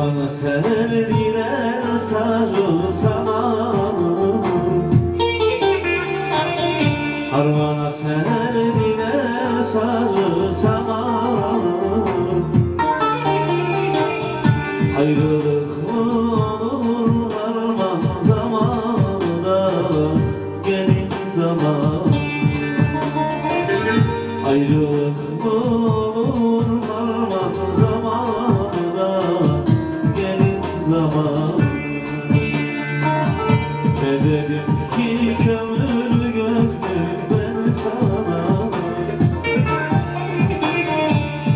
Harmana serdiler sarı samanı Harmana serdiler sarı samanı Ayrılık mı olur harman zamanında Gelin zaman. Ayrılık Ne dedim ki kömür gözlüm ben sana.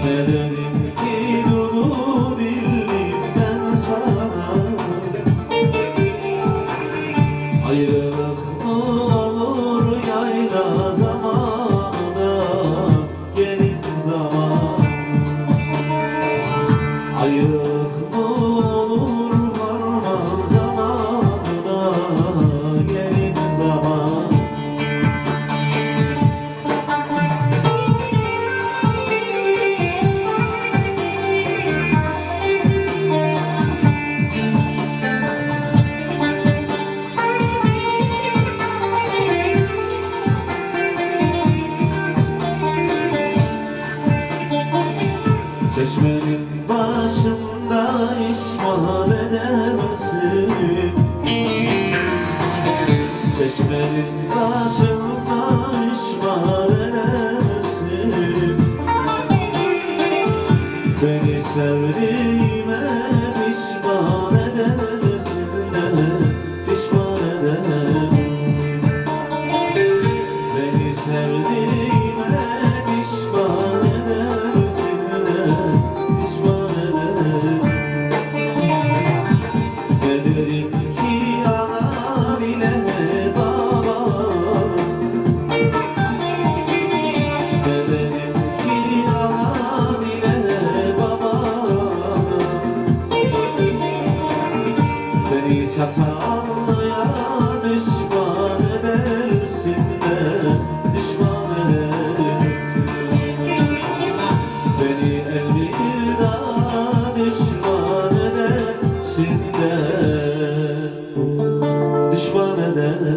Ne dedim ki duru dillim ben sana. Ayrılık mı yayla zamanında? Gelin zaman. Ayrılık Çeşmenin başında işmal edersin Çeşmenin başında Seni çatanlıya düşman edersin de Düşman edersin. Beni elveda düşman edersin de Düşman edersin.